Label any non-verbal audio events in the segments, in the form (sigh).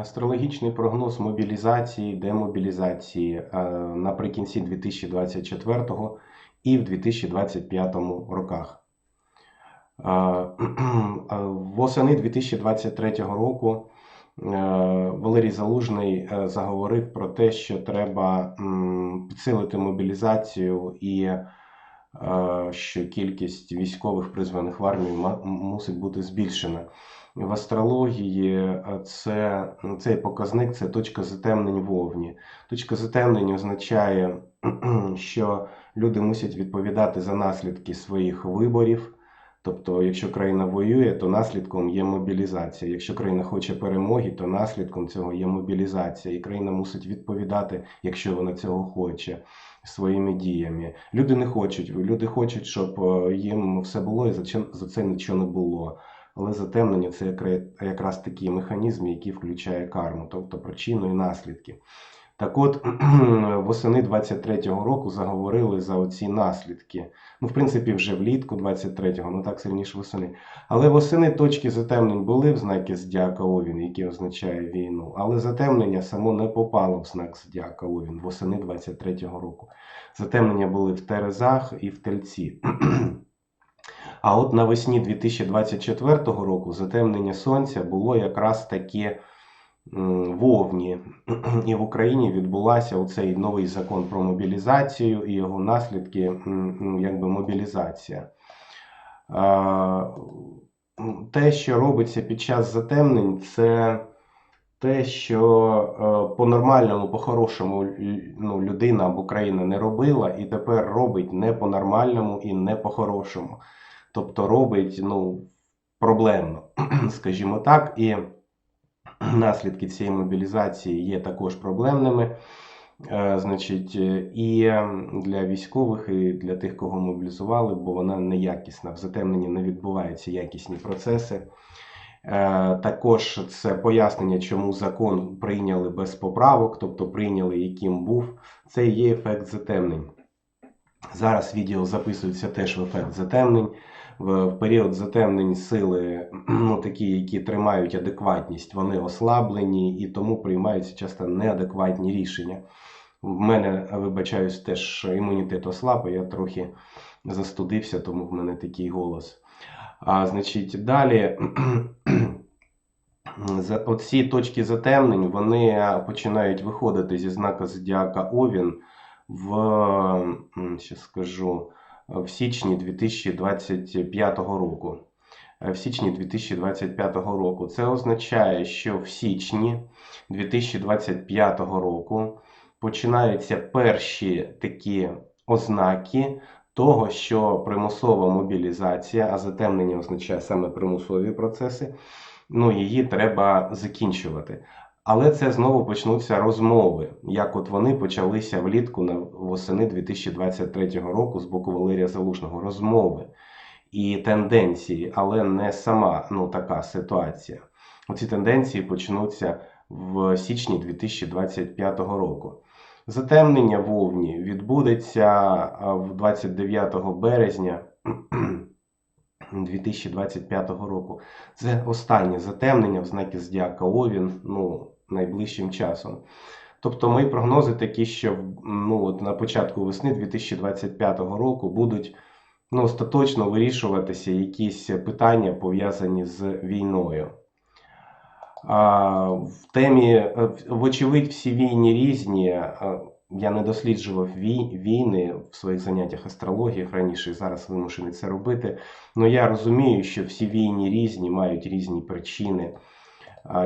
Астрологічний прогноз мобілізації, демобілізації е, наприкінці 2024 і в 2025 роках. Е, (clears throat) е, Восени 2023 року Валерій Залужний заговорив про те, що треба підсилити мобілізацію і що кількість військових призваних в армію мусить бути збільшена. В астрології е, це, цей показник це точка затемнень вовні. Точка затемнень означає, (clears throat) що люди мусять відповідати за наслідки своїх виборів. Тобто, якщо країна воює, то наслідком є мобілізація. Якщо країна хоче перемоги, то наслідком цього є мобілізація. І країна мусить відповідати, якщо вона цього хоче, своїми діями. Люди не хочуть. Люди хочуть, щоб е, їм все було і за це нічого не було. Але затемнення це якраз такий механізм, який включає карму, тобто причину і наслідки. Так от, (clears throat) восени 23-го року заговорили за оці наслідки. Ну, в принципі, вже влітку 23-го, ну так сильніше восени. Але восени точки затемнень були в знаки Зодіака Овін, який означає війну. Але затемнення само не попало в знак Зодіака Овін восени 23-го року. Затемнення були в Терезах і в Тельці. (clears throat) А от навесні 2024 року затемнення сонця було якраз таке вовні. (clears throat) І в Україні відбулася оцей новий закон про мобілізацію і його наслідки, якби мобілізація. Те, що робиться під час затемнень, це те, що е, по-нормальному, по-хорошому ну, людина або країна не робила, і тепер робить не по-нормальному і не по-хорошому. Тобто робить ну, проблемно, (clears throat) скажімо так, і (clears throat) наслідки цієї мобілізації є також проблемними. Е, Значить, е, і для військових, і для тих, кого мобілізували, бо вона неякісна. В затемненні не відбуваються якісні процеси. Е, Також це пояснення, чому закон прийняли без поправок, тобто прийняли, яким був. Це є ефект затемнень. Зараз відео записується теж в ефект затемнень. В період затемнень сили, (clears throat) ну, такі, які тримають адекватність, вони ослаблені і тому приймаються часто неадекватні рішення. В мене, вибачаюсь, теж імунітет ослаб, я трохи застудився, тому в мене такий голос. А, значить, далі (clears throat) оці точки затемнень вони починають виходити зі знака Зодіака Овін в, ще скажу, в січні 2025 року. Е, В січні 2025 року. Це означає, що в січні 2025 року починаються перші такі ознаки того, що примусова мобілізація, а затемнення означає саме примусові процеси, ну, її треба закінчувати. Але це знову почнуться розмови, як от вони почалися влітку на восени 2023 року з боку Валерія Залужного. Розмови і тенденції, але не сама ну, така ситуація. Оці тенденції почнуться в січні 2025 року. Затемнення вовні відбудеться 29 березня (clears throat) 2025 року. Це останнє затемнення в знакі Зодіака Овін ну, найближчим часом. Тобто мої прогнози такі, що ну, от на початку весни 2025 року будуть ну, остаточно вирішуватися якісь питання, пов'язані з війною. А, в темі, е, вочевидь, всі війни різні. Я не досліджував вій- війни в своїх заняттях астрологіях раніше, і зараз вимушений це робити. Ну я розумію, що всі війни різні, мають різні причини,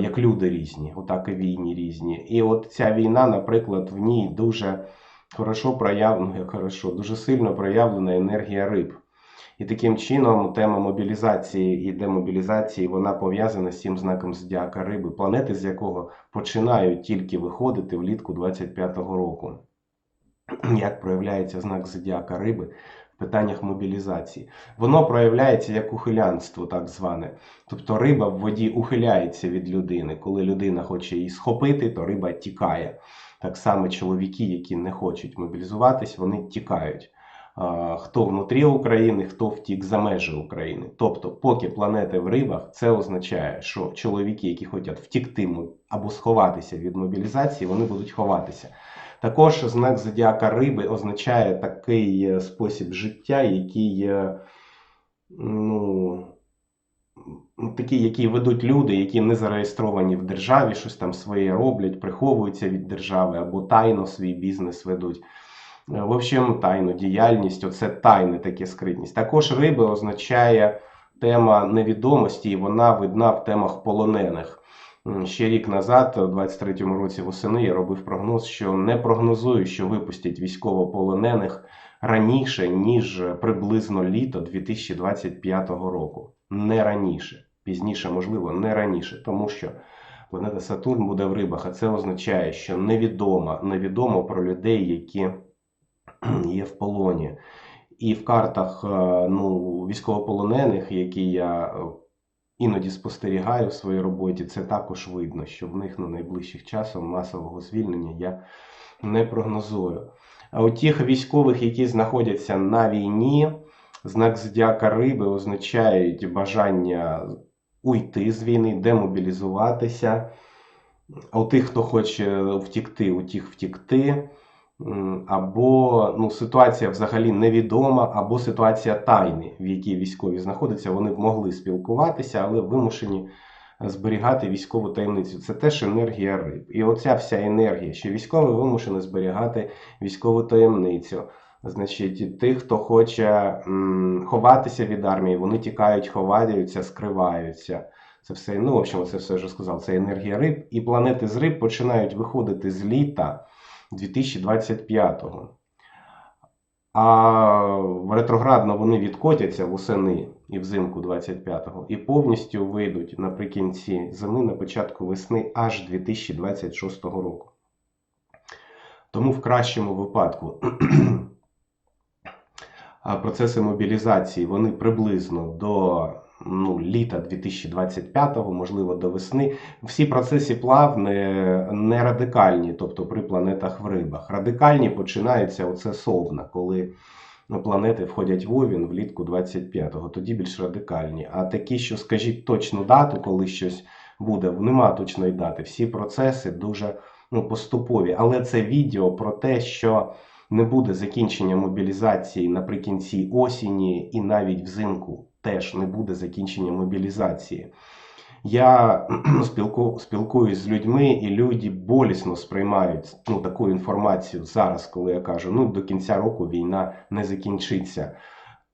як люди різні, отак і війни різні. І от ця війна, наприклад, в ній дуже хорошо проявлена, як хорошо, дуже сильно проявлена енергія риб. І таким чином тема мобілізації і демобілізації вона пов'язана з цим знаком зодіака риби, планети з якого починають тільки виходити влітку 25-го року. Як проявляється знак зодіака риби питаннях мобілізації? Воно проявляється як ухилянство, так зване. Тобто риба в воді ухиляється від людини. Коли людина хоче її схопити, то риба тікає. Так само чоловіки, які не хочуть мобілізуватись, вони тікають. хто внутрі України, хто втік за межі України. Тобто, поки планети в рибах, це означає, що чоловіки, які хочуть втікти або сховатися від мобілізації, вони будуть ховатися. Також знак зодіака риби означає такий е, спосіб життя, який, е, ну, такі, які ведуть люди, які не зареєстровані в державі, щось там своє роблять, приховуються від держави або тайно свій бізнес ведуть. Е, В общем, тайну діяльність, оце тайне таке скритність. Також риби означає тема невідомості, і вона видна в темах полонених. Ще рік назад, у 23-му році восени, я робив прогноз, що не прогнозую, що випустять військовополонених раніше, ніж приблизно літо 2025 року. Не раніше. Пізніше, можливо, не раніше, тому що планета Сатурн буде в рибах, а це означає, що невідомо, невідомо про людей, які (clears throat) є в полоні. І в картах е, ну, військовополонених, які я е, іноді спостерігаю в своїй роботі, це також видно, що в них на найближчих часом масового звільнення я не прогнозую. А у тих військових, які знаходяться на війні, знак зодіака риби означають бажання уйти з війни, демобілізуватися. А у тих, хто хоче втікти, у тих втікти. Або ну, ситуація взагалі невідома, або ситуація тайни, в якій військові знаходяться. Вони б могли спілкуватися, але вимушені зберігати військову таємницю. Це теж енергія риб. І оця вся енергія, що військові вимушені зберігати військову таємницю. Значить, тих, хто хоче м, ховатися від армії, вони тікають, ховаються, скриваються. Це все, ну, в общем, це все вже сказав. Це енергія риб. І планети з риб починають виходити з літа 2025-го. А ретроградно вони відкотяться восени і взимку 25-го і повністю вийдуть наприкінці зими, на початку весни аж 2026 року. Тому в кращому випадку (clears throat) процеси мобілізації вони приблизно до ну, літа 2025-го, можливо, до весни. Всі процеси плавні, не радикальні, тобто при планетах в рибах. Радикальні починаються оце совна, коли ну, планети входять в Овін влітку 25-го, тоді більш радикальні. А такі, що скажіть точну дату, коли щось буде, нема точної дати. Всі процеси дуже ну, поступові. Але це відео про те, що не буде закінчення мобілізації наприкінці осені і навіть взимку теж не буде закінчення мобілізації. Я (clears throat) спілку, спілкуюсь з людьми, і люди болісно сприймають ну, таку інформацію зараз, коли я кажу, ну до кінця року війна не закінчиться.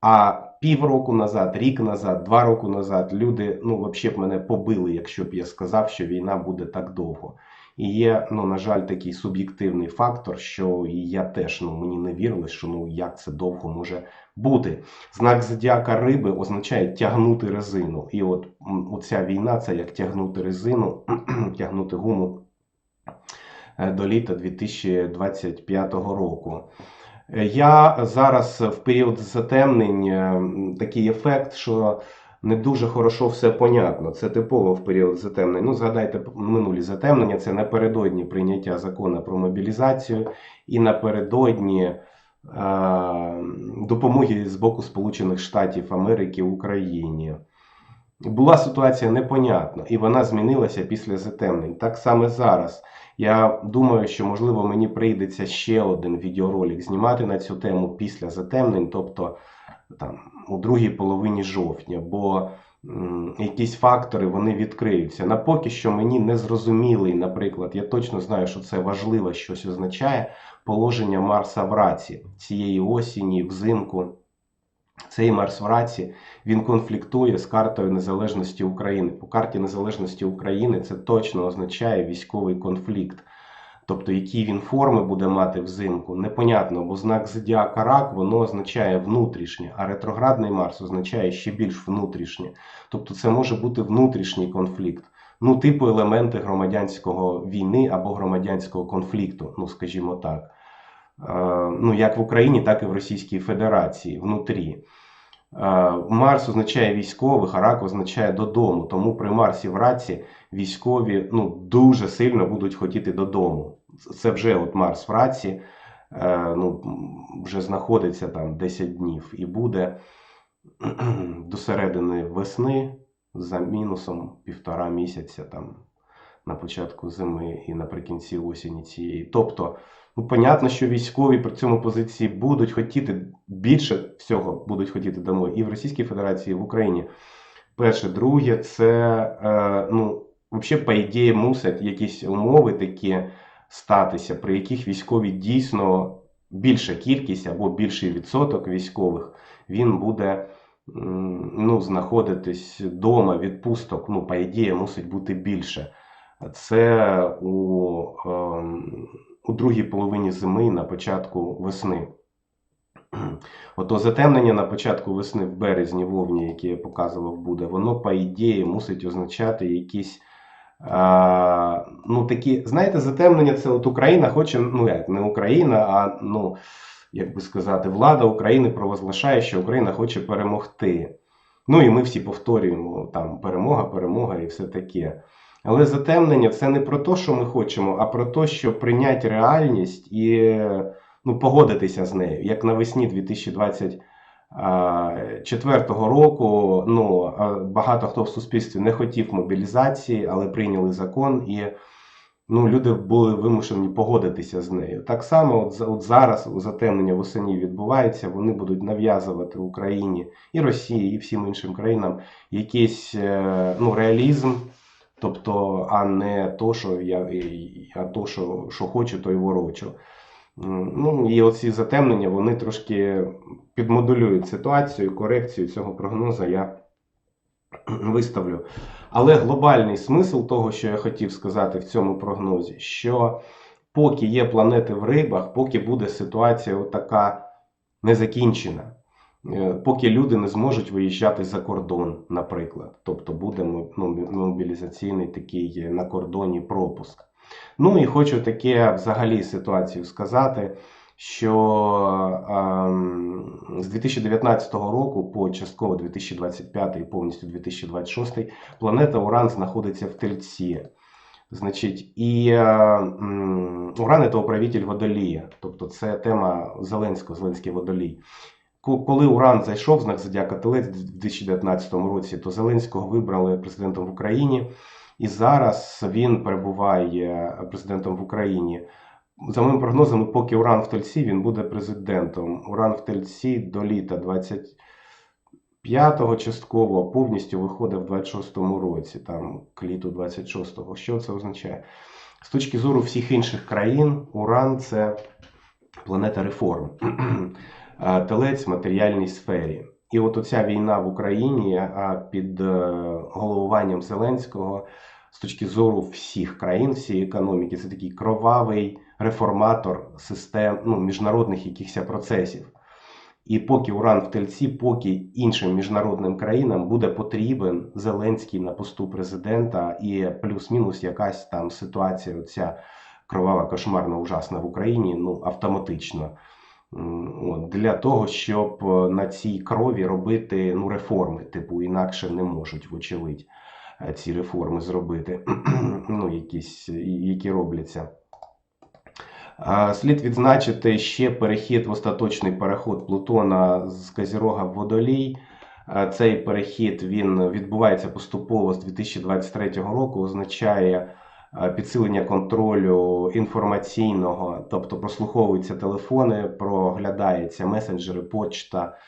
А півроку назад, рік назад, два роки назад люди ну, взагалі б мене побили, якщо б я сказав, що війна буде так довго. І є, ну, на жаль, такий суб'єктивний фактор, що і я теж ну, мені не вірили, що ну як це довго може бути. Знак зодіака риби означає тягнути резину. І от м, оця війна це як тягнути резину, (clears throat) тягнути гуму е, до літа 2025 року. Е, Я зараз в період затемнень е, такий ефект, що не дуже хорошо все понятно. Це типово в період затемнень. Ну, згадайте минулі затемнення. Це напередодні прийняття закону про мобілізацію і напередодні е, допомоги з боку Сполучених Штатів Америки Україні. Була ситуація непонятна, і вона змінилася після затемнень. Так само зараз. Я думаю, що можливо мені прийдеться ще один відеоролик знімати на цю тему після затемнень, тобто там у другій половині жовтня, бо якісь фактори вони відкриються. На поки що мені не зрозумілий, наприклад, я точно знаю, що це важливо щось означає положення Марса в раці цієї осені, взимку. Цей Марс в раці він конфліктує з картою незалежності України. По карті незалежності України це точно означає військовий конфлікт. Тобто, які він форми буде мати взимку, непонятно, бо знак зодіака рак воно означає внутрішнє, а ретроградний Марс означає ще більш внутрішнє. Тобто, це може бути внутрішній конфлікт. Ну, типу елементи громадянського війни або громадянського конфлікту, ну скажімо так. Е, Ну, як в Україні, так і в Російській Федерації внутрі. Е, Марс означає військових, а рак означає додому. Тому при Марсі в раці військові ну, дуже сильно будуть хотіти додому. Це вже от Марс в раці. е, ну, вже знаходиться там 10 днів і буде (clears throat) до середини весни за мінусом півтора місяця там на початку зими і наприкінці осені цієї. Тобто, ну, понятно, що військові при цьому позиції будуть хотіти більше всього будуть хотіти домой і в Російській Федерації, і в Україні. Перше, друге, це е, ну, взагалі, по ідеї, мусять якісь умови такі статися, при яких військові дійсно більша кількість або більший відсоток військових він буде ну, знаходитись вдома, відпусток, ну, по ідеї, мусить бути більше. Це у, ем, у другій половині зими на початку весни. Ото затемнення на початку весни в березні вовні, яке я показував, буде, воно, по ідеї, мусить означати якісь. А, ну, такі, знаєте, затемнення це от Україна хоче, ну як, не Україна, а ну, як би сказати, влада України провозглашає, що Україна хоче перемогти. Ну і ми всі повторюємо там перемога, перемога і все таке. Але затемнення це не про те, що ми хочемо, а про те, що прийняти реальність і ну, погодитися з нею. Як навесні 2024 року ну, багато хто в суспільстві не хотів мобілізації, але прийняли закон, і ну, люди були вимушені погодитися з нею. Так само, от, от зараз затемнення восені відбувається, вони будуть нав'язувати Україні і Росії, і всім іншим країнам якийсь е, ну, реалізм. Тобто, а не то, що я, а то, що, що хочу, то й ворочу. Ну і оці затемнення вони трошки підмодулюють ситуацію, корекцію цього прогнозу я (clears throat) виставлю. Але глобальний смисл того, що я хотів сказати в цьому прогнозі, що поки є планети в рибах, поки буде ситуація така незакінчена, поки люди не зможуть виїжджати за кордон, наприклад. Тобто буде ну, мобілізаційний такий е, на кордоні пропуск. Ну і хочу таке взагалі ситуацію сказати, що ем, з 2019 року по частково 2025 і повністю 2026 планета Уран знаходиться в Тельці. Значить, і е, Уран це управитель водолія, тобто це тема Зеленського, Зеленський водолій. Ко- Коли Уран зайшов знак Зодіака Телець в 2019 році, то Зеленського вибрали президентом в Україні. І зараз він перебуває президентом в Україні. За моїм прогнозом, поки Уран в Тельці, він буде президентом. Уран в Тельці до літа 25-го частково, повністю виходить в 26-му році, там к літу 26-го. Що це означає? З точки зору всіх інших країн, Уран це планета реформ. А Телець в матеріальній сфері. І от оця війна в Україні а, під е, головуванням Зеленського з точки зору всіх країн, всієї економіки, це такий кровавий реформатор систем ну, міжнародних якихось процесів. І поки Уран в тельці, поки іншим міжнародним країнам буде потрібен Зеленський на посту президента і плюс-мінус якась там ситуація, оця кровава, кошмарна, ужасна в Україні, ну автоматично. От, для того, щоб е, на цій крові робити ну, реформи, типу, інакше не можуть, вочевидь, е, ці реформи зробити, (clears throat) ну, якісь, які робляться. Слід відзначити ще перехід в остаточний переход Плутона з Козірога в Водолій. Цей перехід він відбувається поступово з 2023 року, означає е, підсилення контролю інформаційного, тобто прослуховуються телефони, проглядаються месенджери, почта,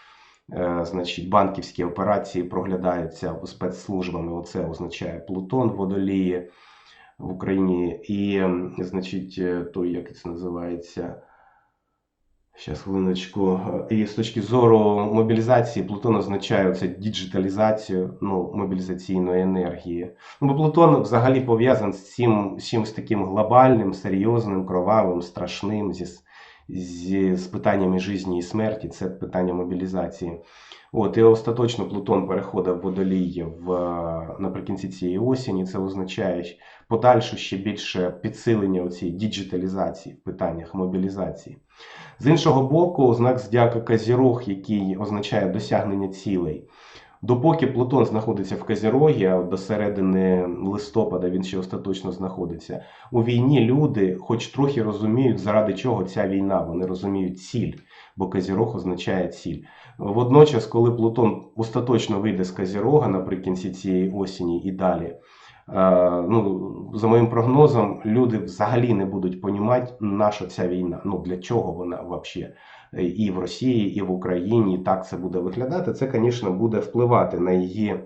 е, значить, банківські операції проглядаються спецслужбами. Оце означає Плутон водолії в Україні. І, значить, е, той, як це називається. Щас, хвилиночку. Е, І з точки зору мобілізації, Плутон означає це діджиталізацію ну, мобілізаційної енергії. Ну, бо Плутон взагалі пов'язаний з цим з таким глобальним, серйозним, кровавим, страшним, зі, з питаннями житті і смерті. Це питання мобілізації. От, і остаточно Плутон переходить в водолій в, е, наприкінці цієї осені. Це означає подальше ще більше підсилення цієї діджиталізації в питаннях мобілізації. З іншого боку, знак зодіака Козірог, який означає досягнення цілей, Допоки Плутон знаходиться в Козірогі, а до середини листопада він ще остаточно знаходиться. У війні люди, хоч трохи розуміють, заради чого ця війна. Вони розуміють ціль, бо Козірог означає ціль. Водночас, коли Плутон остаточно вийде з Козірога наприкінці цієї осені і далі, ну, за моїм прогнозом, люди взагалі не будуть понімати, на що ця війна. Ну для чого вона взагалі і в Росії, і в Україні. І так це буде виглядати. Це, звісно, буде впливати на її,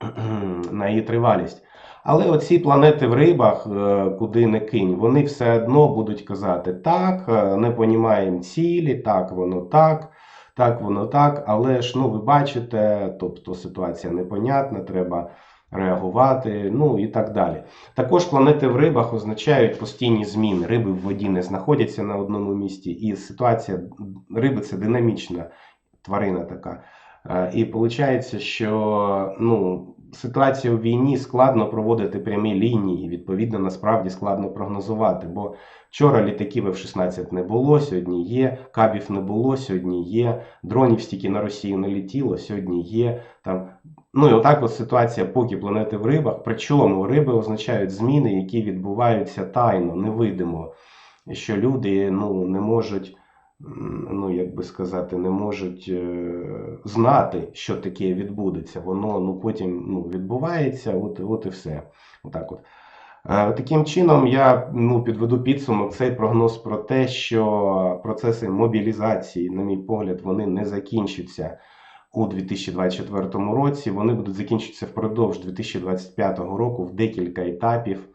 (clears throat) на її тривалість. Але оці планети в рибах, е, куди не кинь, вони все одно будуть казати так, е, не понімаємо цілі, так воно так, так воно так. Але ж ну ви бачите, тобто ситуація непонятна, треба реагувати, ну і так далі. Також планети в рибах означають постійні зміни. Риби в воді не знаходяться на одному місці, і ситуація риби це динамічна тварина така. Е, І виходить, що ну, ситуація у війні складно проводити прямі лінії, відповідно, насправді складно прогнозувати. Бо вчора літаків F-16 не було, сьогодні є, кабів не було, сьогодні є, дронів стільки на Росію не летіло, сьогодні є. Там Ну і отак от ситуація, поки планети в рибах. Причому риби означають зміни, які відбуваються тайно, невидимо. Що люди ну, не можуть, ну як би сказати, не можуть е, знати, що таке відбудеться. Воно ну, потім ну, відбувається, от, от і все. Отак от. Е, Таким чином, я ну, підведу підсумок цей прогноз про те, що процеси мобілізації, на мій погляд, вони не закінчаться у 2024 році. Вони будуть закінчитися впродовж 2025 року в декілька етапів.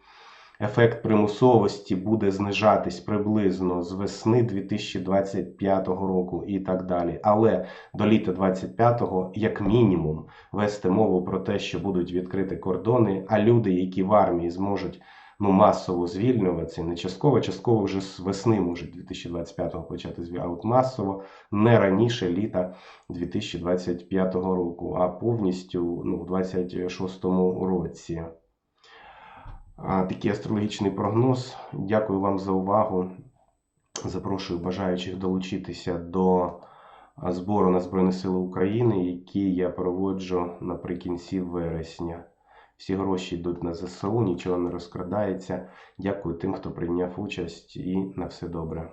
Ефект примусовості буде знижатись приблизно з весни 2025 року і так далі. Але до літа 2025-го, як мінімум, вести мову про те, що будуть відкриті кордони, а люди, які в армії зможуть ну, масово звільнюватися, не частково, частково вже з весни можуть 2025-го почати звільнювати, а от масово не раніше літа 2025 року, а повністю ну, в 2026 році. Такий астрологічний прогноз. Дякую вам за увагу. Запрошую бажаючих долучитися до збору на Збройні Сили України, який я проводжу наприкінці вересня. Всі гроші йдуть на ЗСУ, нічого не розкрадається. Дякую тим, хто прийняв участь, і на все добре.